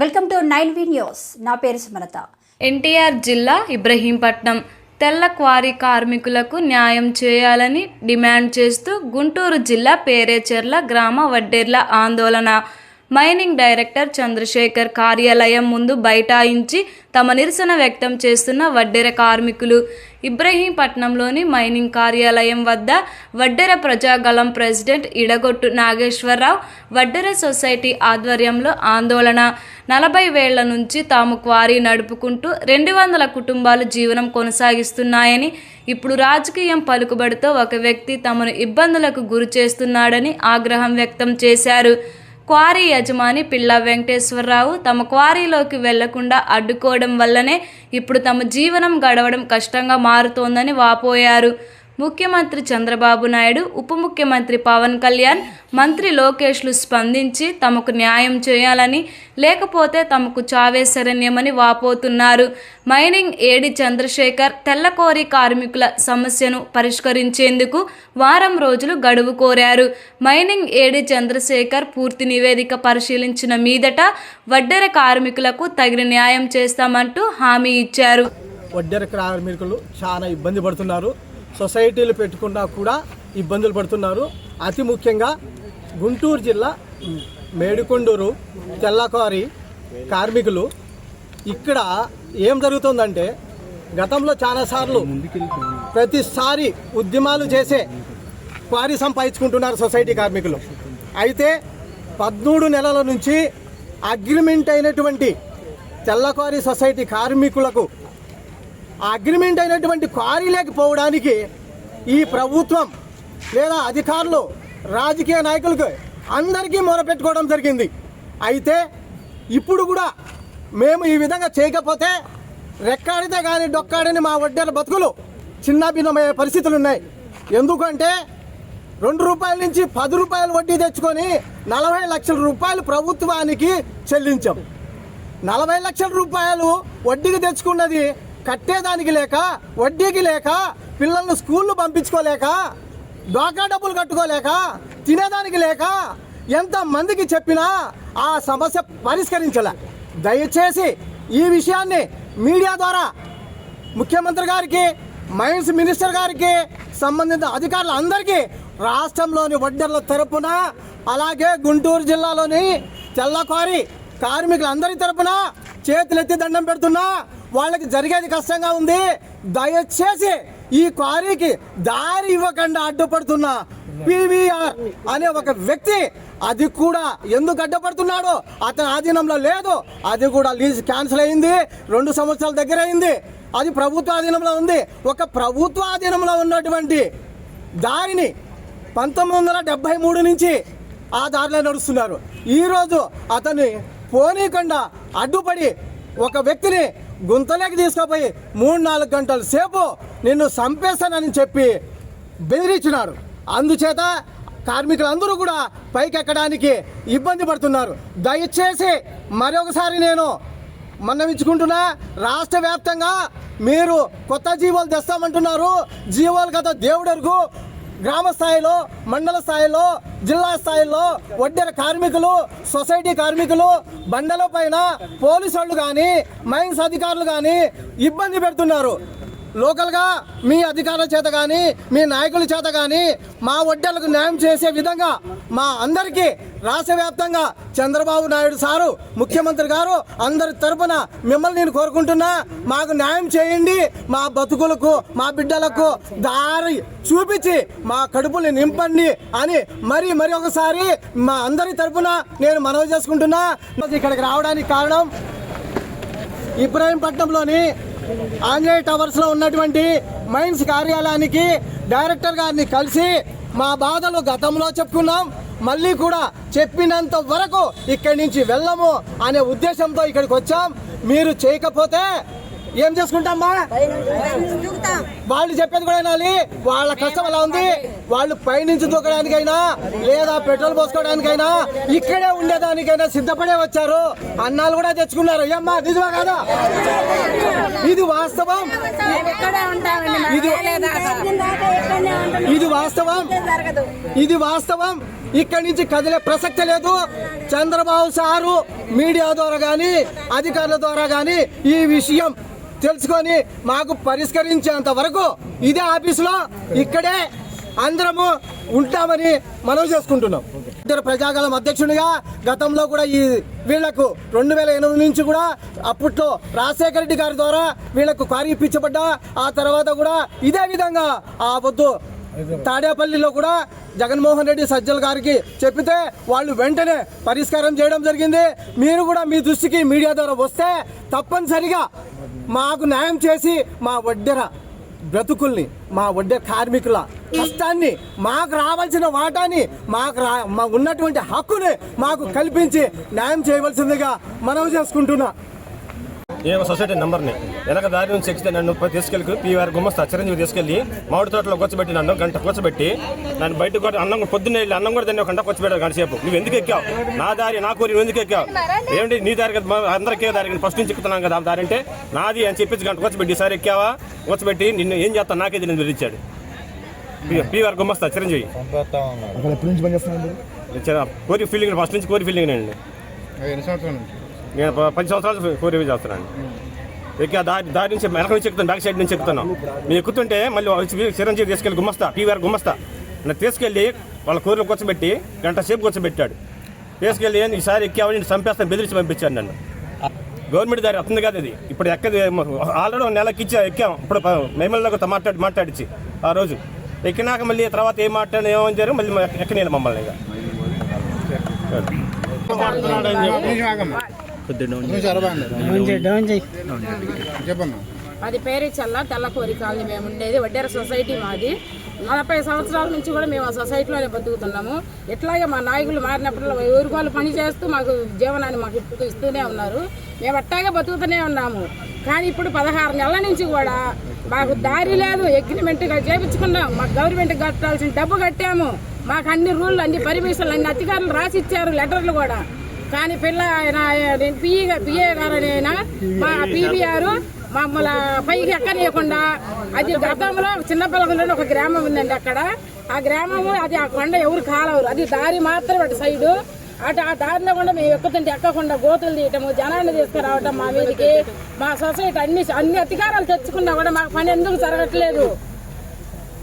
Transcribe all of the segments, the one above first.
Welcome to nine V news. నా పేరు సుమలత. ఎన్టీఆర్ జిల్లా ఇబ్రహీంపట్నం. తెల్ల క్వారీ కార్మికులకు న్యాయం చేయాలని డిమాండ్ చేస్తూ గుంటూరు జిల్లా పేరేచెర్ల గ్రామ వడ్డేర్ల ఆందోళన. మైనింగ్ డైరెక్టర్ చంద్రశేఖర్ కార్యాలయం ముందు బైఠాయించి తమ నిరసన వ్యక్తం చేస్తున్న వడ్డెర కార్మికులు ఇబ్రహీంపట్నంలోని మైనింగ్ కార్యాలయం వద్ద వడ్డెర ప్రజాగళం ప్రెసిడెంట్ ఇడగొట్టు నాగేశ్వరరావు వడ్డెర సొసైటీ ఆధ్వర్యంలో ఆందోళన. నలభై వేళ్ళ నుంచి తాము క్వారీ నడుపుకుంటూ రెండు వందల కుటుంబాలు జీవనం కొనసాగిస్తున్నాయని ఇప్పుడు రాజకీయం పలుకుబడితో ఒక వ్యక్తి తమను ఇబ్బందులకు గురి చేస్తున్నాడని ఆగ్రహం వ్యక్తం చేశారు. క్వారీ యజమాని పిల్ల వెంకటేశ్వరరావు తమ క్వారీలోకి వెళ్ళకుండా అడ్డుకోవడం వల్లనే ఇప్పుడు తమ జీవనం గడవడం కష్టంగా మారుతోందని వాపోయారు. ముఖ్యమంత్రి చంద్రబాబు నాయుడు ఉప ముఖ్యమంత్రి పవన్ కళ్యాణ్ మంత్రి లోకేష్లు స్పందించి తమకు న్యాయం చేయాలని లేకపోతే తమకు చావే శరణ్యమని వాపోతున్నారు. మైనింగ్ ఏడి చంద్రశేఖర్ తెల్లకోరి కార్మికుల సమస్యను పరిష్కరించేందుకు వారం రోజులు గడువు కోరారు. మైనింగ్ ఏడి చంద్రశేఖర్ పూర్తి నివేదిక పరిశీలించిన మీదట వడ్డెర కార్మికులకు తగిన న్యాయం చేస్తామంటూ హామీ ఇచ్చారు. వడ్డెర కార్మికులు చాలా ఇబ్బంది పడుతున్నారు. సొసైటీలు పెట్టుకున్నా కూడా ఇబ్బందులు పడుతున్నారు. అతి ముఖ్యంగా గుంటూరు జిల్లా మేడికొండూరు తెల్లకారి కార్మికులు. ఇక్కడ ఏం జరుగుతుందంటే గతంలో చాలాసార్లు ప్రతిసారి ఉద్యమాలు చేసే క్వారీ సంపాదించుకుంటున్నారు సొసైటీ కార్మికులు. అయితే పద్మూడు నెలల నుంచి అగ్రిమెంట్ అయినటువంటి తెల్లకారి సొసైటీ కార్మికులకు ఆ అగ్రిమెంట్ అయినటువంటి క్వారీ లేకపోవడానికి ఈ ప్రభుత్వం లేదా అధికారులు రాజకీయ నాయకులకు అందరికీ మొరపెట్టుకోవడం జరిగింది. అయితే ఇప్పుడు కూడా మేము ఈ విధంగా చేయకపోతే రెక్కాడితే కానీ డొక్కాడని మా వడ్డీల బతుకులు చిన్న భిన్నమయ్యే పరిస్థితులు ఉన్నాయి. ఎందుకంటే రెండు రూపాయల నుంచి పది రూపాయలు వడ్డీ తెచ్చుకొని నలభై లక్షల రూపాయలు ప్రభుత్వానికి చెల్లించాం. నలభై లక్షల రూపాయలు వడ్డీకి తెచ్చుకున్నది కట్టేదానికి లేక వడ్డీకి లేక పిల్లల్ని స్కూళ్ళు పంపించుకోలేక డోకా డబ్బులు కట్టుకోలేక తినేదానికి లేక ఎంత మందికి చెప్పినా ఆ సమస్య పరిష్కరించలే. దయచేసి ఈ విషయాన్ని మీడియా ద్వారా ముఖ్యమంత్రి గారికి మైన్స్ మినిస్టర్ గారికి సంబంధిత అధికారులందరికీ రాష్ట్రంలోని వడ్డర్ల తరపున అలాగే గుంటూరు జిల్లాలోని తెల్లకారి కార్మికులందరి తరపున చేతులెత్తి దండం పెడుతున్నా. వాళ్ళకి జరిగేది కష్టంగా ఉంది. దయచేసి ఈ క్వారీకి దారి ఇవ్వకుండా అడ్డుపడుతున్న పివిఆర్ అనే ఒక వ్యక్తి. అది కూడా ఎందుకు అడ్డపడుతున్నాడో? అతని ఆధీనంలో లేదు. అది కూడా లీజ్ క్యాన్సిల్ అయింది. రెండు సంవత్సరాల దగ్గర అయింది. అది ప్రభుత్వ ఆధీనంలో ఉంది. ఒక ప్రభుత్వ ఆధీనంలో ఉన్నటువంటి దారిని పంతొమ్మిది వందల డెబ్బై మూడు నుంచి ఆ దారిలో నడుస్తున్నారు. ఈరోజు అతన్ని పోనీకుండా అడ్డుపడి ఒక వ్యక్తిని గుంతలోకి తీసుకుపోయి మూడు నాలుగు గంటల సేపు నిన్ను చంపేస్తానని చెప్పి బెదిరించినాడు అందుచేత కార్మికులందరూ కూడా పైకెక్కడానికి ఇబ్బంది పడుతున్నారు. దయచేసి మరొకసారి నేను మన్నవించుకుంటున్నా రాష్ట్ర వ్యాప్తంగా మీరు కొత్త జీవోలు తెస్తామంటున్నారు. జీవోలు కదా దేవుడరుగు. గ్రామ స్థాయిలో మండల స్థాయిలో జిల్లా స్థాయిలో వడ్డెర కార్మికులు సొసైటీ కార్మికులు బండల పైన పోలీసు వాళ్ళు కానీ మైన్స్ అధికారులు కానీ ఇబ్బంది పెడుతున్నారు. లోకల్గా మీ అధికారుల చేత కానీ మీ నాయకుల చేత కానీ మా వడ్డెలకు న్యాయం చేసే విధంగా మా అందరికీ రాష్ట్ర వ్యాప్తంగా చంద్రబాబు నాయుడు సారు ముఖ్యమంత్రి గారు అందరి తరపున మిమ్మల్ని నేను కోరుకుంటున్నా మాకు న్యాయం చేయండి మా బతుకులకు మా బిడ్డలకు దారి చూపించి మా కడుపుని నింపండి అని మరి మరి ఒకసారి మా అందరి తరపున నేను మనవి చేసుకుంటున్నా. ఇక్కడికి రావడానికి కారణం ఇబ్రాహీంపట్నంలోని ఆంజనేయ టవర్స్లో ఉన్నటువంటి మైన్స్ కార్యాలయానికి డైరెక్టర్ గారిని కలిసి మా బాధలు గతంలో చెప్పుకున్నాం మళ్ళీ కూడా చెప్పినంత వరకు ఇక్కడి నుంచి వెళ్ళము అనే ఉద్దేశంతో ఇక్కడికి వచ్చాం. మీరు చేయకపోతే ఏం చేసుకుంటామా వాళ్ళు చెప్పేది కూడా వినాలి. వాళ్ళ కష్టం అలా ఉంది? వాళ్ళు పైనుంచి దూకడానికైనా లేదా పెట్రోల్ పోసుకోవడానికైనా ఇక్కడే ఉండేదానికైనా సిద్ధపడే వచ్చారు. అన్నాలు కూడా తెచ్చుకున్నారు. ఏమ్మా నిజమా కాదా? ఇది వాస్తవం. ఇది ఇది వాస్తవం. ఇది వాస్తవం. ఇక్కడి నుంచి కదిలే ప్రసక్తి లేదు. చంద్రబాబు సారు మీడియా ద్వారా కానీ అధికారుల ద్వారా కానీ ఈ విషయం తెలుసుకొని మాకు పరిష్కరించేంత వరకు ఇదే ఆఫీసులో ఇక్కడే అందరము ఉంటామని మనం చేసుకుంటున్నాం. ఇద్దరు ప్రజాగలం అధ్యక్షునిగా గతంలో కూడా ఈ వీళ్ళకు రెండు వేల ఎనిమిది నుంచి కూడా అప్పట్లో రాజశేఖర రెడ్డి గారి ద్వారా వీళ్ళకు కారు ఇప్పించబడ్డా ఆ తర్వాత కూడా ఇదే విధంగా ఆ పొద్దు తాడేపల్లిలో కూడా జగన్మోహన్ రెడ్డి సజ్జల గారికి చెప్పితే వాళ్ళు వెంటనే పరిష్కారం చేయడం జరిగింది. మీరు కూడా మీ దృష్టికి మీడియా ద్వారా వస్తే తప్పనిసరిగా మాకు న్యాయం చేసి మా వడ్డెర బ్రతుకుల్ని మా వడ్డె కార్మికుల కష్టాన్ని మాకు రావాల్సిన వాటాని మాకు రా మా ఉన్నటువంటి హక్కుని మాకు కల్పించి న్యాయం చేయవలసిందిగా మనవి చేసుకుంటున్నా. ఏ ఒక సొసైటీ నెంబర్ని. వెనక దారి నుంచి ఎక్కితే నన్ను ప- తీసుకెళ్ళి పీవీఆర్ గుమ్మస్తా చిరంజీవి తీసుకెళ్ళి మామిడి తోటలో కూర్చోబెట్టి నన్ను గంట కూర్చోబెట్టి నన్ను బయటకు కూడా అన్నం పొద్దున్నే వెళ్ళి అన్నం కూడా తిని ఒక గంట కూర్చోబెట్టారు గంట సేపు నువ్వు ఎందుకు ఎక్కావు? నా దారి నా కోరి ఎందుకు ఎక్కావు? ఏంటి నీ దారి కదా అందరికీ దారి? ఫస్ట్ నుంచి ఎక్కుతున్నాం కదా ఆ దారి అంటే నాది అని చెప్పేసి గంట కూర్చోబెట్టి ఈసారి ఎక్కావా? కూర్చోబెట్టి నిన్ను ఏం చేస్తాను నాకే తెలియదు విధించాడు పీవీఆర్ గుమ్మస్తా చిరంజీవి. కోరి ఫీలింగ్ ఫస్ట్ నుంచి కోరి ఫీలింగ్ అండి. ఎన్ని సంవత్సరాల నుంచి? నేను పది సంవత్సరాలు కోరి చేస్తున్నాను ఎక్కి ఆ దారి దారి నుంచి వెనక నుంచి ఎక్కుతాను బ్యాక్ సైడ్ నుంచి ఎక్కుతున్నాను నేను ఎక్కుతుంటే మళ్ళీ చిరంజీవి తీసుకెళ్ళి గుమ్మస్తా పీవీఆర్ గుమ్మస్తా నన్ను తీసుకెళ్ళి వాళ్ళ కూరలో కూర్చోబెట్టి గంట సేపు కూర్చోబెట్టాడు తీసుకెళ్ళి "ఏంది ఈసారి ఎక్కావు నేను చంపేస్తాను బెదిరించి పంపించాను నన్ను గవర్నమెంట్ దారి వస్తుంది కదా ఇది ఇప్పుడు ఎక్కది ఆల్రెడీ ఒక నెలకి ఇచ్చా ఎక్కాం ఇప్పుడు మేమల్లోకి మాట్లాడి మాట్లాడిచ్చి ఆ రోజు ఎక్కినాక మళ్ళీ తర్వాత ఏం మాట్లాడి ఏమని మళ్ళీ ఎక్కనేది మమ్మల్ని ఇక అది పేరు చల్ల తెల్లకోరి కాలనీ మేము ఉండేది వడ్డేర సొసైటీ మాది. నలభై సంవత్సరాల నుంచి కూడా మేము ఆ సొసైటీలోనే బతుకుతున్నాము. ఇట్లాగే మా నాయకులు మారినప్పుడు వాళ్ళు పని చేస్తూ మాకు జీవనాన్ని మాకు ఇస్తూ ఇస్తూనే ఉన్నారు. మేము అట్టాగే బతుకుతూనే ఉన్నాము. కానీ ఇప్పుడు పదహారు నెలల నుంచి కూడా మాకు దారి లేదు. అగ్రిమెంట్గా చేపించుకున్నాం. మాకు గవర్నమెంట్ కట్టాల్సిన డబ్బు కట్టాము. మాకు అన్ని రూళ్ళు అన్ని పర్మిషన్లు అన్ని అధికారులు రాసి ఇచ్చారు లెటర్లు కూడా. కానీ పిల్ల ఆయన పిఏ పిఏ గారు ఆయన మా పీవీఆర్ మమ్మల్ని పైకి ఎక్కనీయకుండా అది గతంలో చిన్నపిల్లలలో ఒక గ్రామం ఉందండి అక్కడ. ఆ గ్రామము అది ఆ కొండ ఎవరు కాలవరు. అది దారి మాత్రం అటు సైడు. అటు ఆ దారిలో కూడా మేము ఎక్కుతుంటే ఎక్కకుండా గోతులు తీయటము జనాన్ని తీసుకురావటం మా వీరికి మా సొసైటీ అన్ని అన్ని అధికారాలు తెచ్చుకున్నా కూడా మాకు పని ఎందుకు జరగట్లేదు?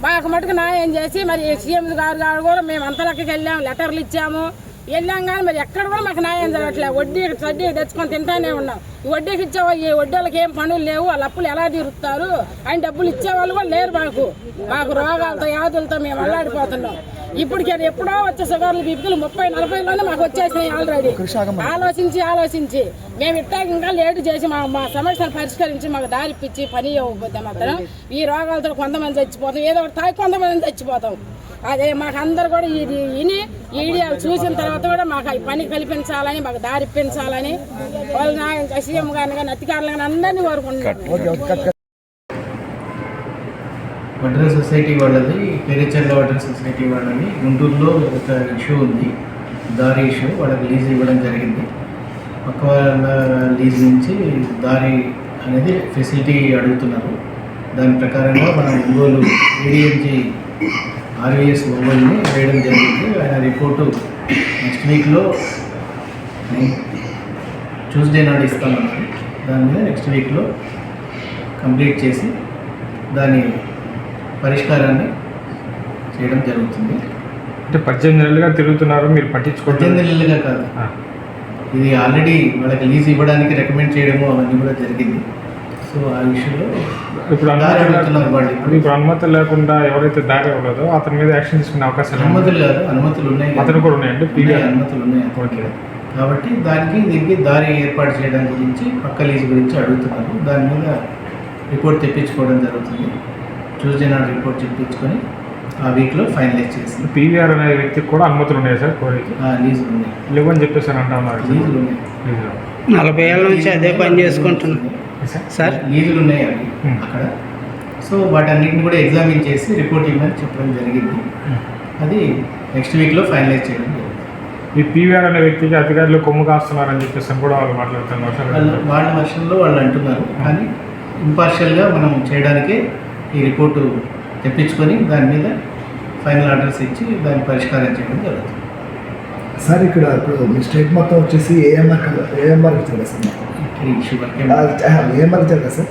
మాకు మటుకు న్యాయం చేసి మరి సీఎం గారు గారు కూడా మేము అంతలకి వెళ్ళాము లెటర్లు ఇచ్చాము. వెళ్ళాం కానీ మరి ఎక్కడ కూడా మాకు న్యాయం జరగట్లేదు వడ్డీ వడ్డీ తెచ్చుకొని తింటానే ఉన్నాం. ఈ వడ్డీకి ఇచ్చే ఈ వడ్డీలకి ఏం పనులు లేవు. వాళ్ళ అప్పులు ఎలా తీరుస్తారు? ఆయన డబ్బులు ఇచ్చేవాళ్ళు కూడా లేరు మాకు. మాకు రోగాలతో వ్యాధులతో మేము అల్లాడిపోతున్నాం. ఇప్పటికి ఎప్పుడో వచ్చే షుగర్లు బీపీలు ముప్పై నలభైలోనే మాకు వచ్చేసినాయి ఆల్రెడీ ఆలోచించి ఆలోచించి. మేము ఇట్టాక ఇంకా లేటు చేసి మా మా సమస్యను పరిష్కరించి మాకు దారిప్పించి పని ఇవ్వకపోతే మాత్రం ఈ రోగాలతో కొంతమంది చచ్చిపోతాం. ఏదో ఒకటి తాగి కొంతమంది చచ్చిపోతాం. అదే మాకు అందరు కూడా ఇది విని ఈ వీడియోలు చూసిన తర్వాత కూడా మాకు పని కల్పించాలని మాకు దారి ఇప్పించాలని వాళ్ళు నా సీఎం గారిని కానీ అధికారులు కానీ అందరినీ కోరుకుంటున్నాం. వడ్డర్ సొసైటీ వాళ్ళది పెరిచర్ల వడ్డర్ సొసైటీ వాళ్ళని గుంటూరులో ఒక ఇష్యూ ఉంది దారి ఇష్యూ వాళ్ళకి లీజ్ ఇవ్వడం జరిగింది. పక్క వాళ్ళ లీజ్ నుంచి దారి అనేది ఫెసిలిటీ అడుగుతున్నారు. దాని ప్రకారంగా మనం ఒంగోలు ఏడిఎంజీ ఆర్వీఎస్ ఒంగోలుని వేయడం జరిగింది. ఆయన రిపోర్టు నెక్స్ట్ వీక్లో ట్యూస్డే నాడు ఇస్తామన్నారు. దాని మీద నెక్స్ట్ వీక్లో కంప్లీట్ చేసి దాని పరిష్కారాన్ని చేయడం జరుగుతుంది. అంటే పద్దెనిమిది నెలలుగా తిరుగుతున్నారు మీరు పట్టించుకోవట్లేదు. పద్దెనిమిది నెలలుగా కాదు. ఇది ఆల్రెడీ వాళ్ళకి లీజ్ ఇవ్వడానికి రికమెండ్ చేయడము అవన్నీ కూడా జరిగింది. సో ఆ విషయంలో ఇప్పుడు ఇప్పుడు ఇప్పుడు అనుమతి లేకుండా ఎవరైతే దారి ఇవ్వలేదో అతని మీద యాక్షన్ తీసుకునే అవకాశాలు. అనుమతులు కాదు అనుమతులు ఉన్నాయి. అతను కూడా ఉన్నాయండి ఉన్నాయి, పీవీఆర్ అనుమతులు ఉన్నాయి. ఓకే. కాబట్టి దానికి దీనికి దారి ఏర్పాటు చేయడం గురించి పక్క లీజు గురించి అడుగుతున్నారు. దాని మీద రిపోర్ట్ తెప్పించుకోవడం జరుగుతుంది. ట్యూస్డే నాడు రిపోర్ట్ తెప్పించుకొని ఆ వీక్లో ఫైనలైజ్ చేసి పీవీఆర్ అనే వ్యక్తికి కూడా అనుమతులు ఉన్నాయి సార్? కోరికి. ఆ లీజులు ఉన్నాయి. లేవని చెప్పేసి అంటా లీజులు ఉన్నాయి. నలభై ఏళ్ళ నుంచి అదే పని చేసుకుంటున్నాం సార్? లీజులు ఉన్నాయి అవి అక్కడ. సో వాటన్నిటిని కూడా ఎగ్జామిన్ చేసి రిపోర్ట్ ఇవ్వమని చెప్పడం జరిగింది. అది నెక్స్ట్ వీక్లో ఫైనలైజ్ చేయడం జరుగుతుంది ఈ పీవీఆర్ అనే వ్యక్తికి అధికారులు కొమ్ము కాస్తున్నారని చెప్పేసి కూడా వాళ్ళు మాట్లాడుతున్నారు. వాళ్ళ సార్ వాళ్ళ వర్షంలో వాళ్ళు అంటున్నారు. కానీ ఇంపార్షియల్గా మనం చేయడానికే ఈ రిపోర్టు తెప్పించుకొని దాని మీద ఫైనల్ ఆర్డర్స్ ఇచ్చి దాన్ని పరిష్కారం చేయడం జరుగుతుంది. సార్ ఇక్కడ ఇప్పుడు మీ స్టేట్ మొత్తం వచ్చేసి ఏఎంఆర్ ఏఎంఆర్ ఇచ్చారు కదా సార్ ఏఎంఆర్ ఇచ్చారు కదా సార్?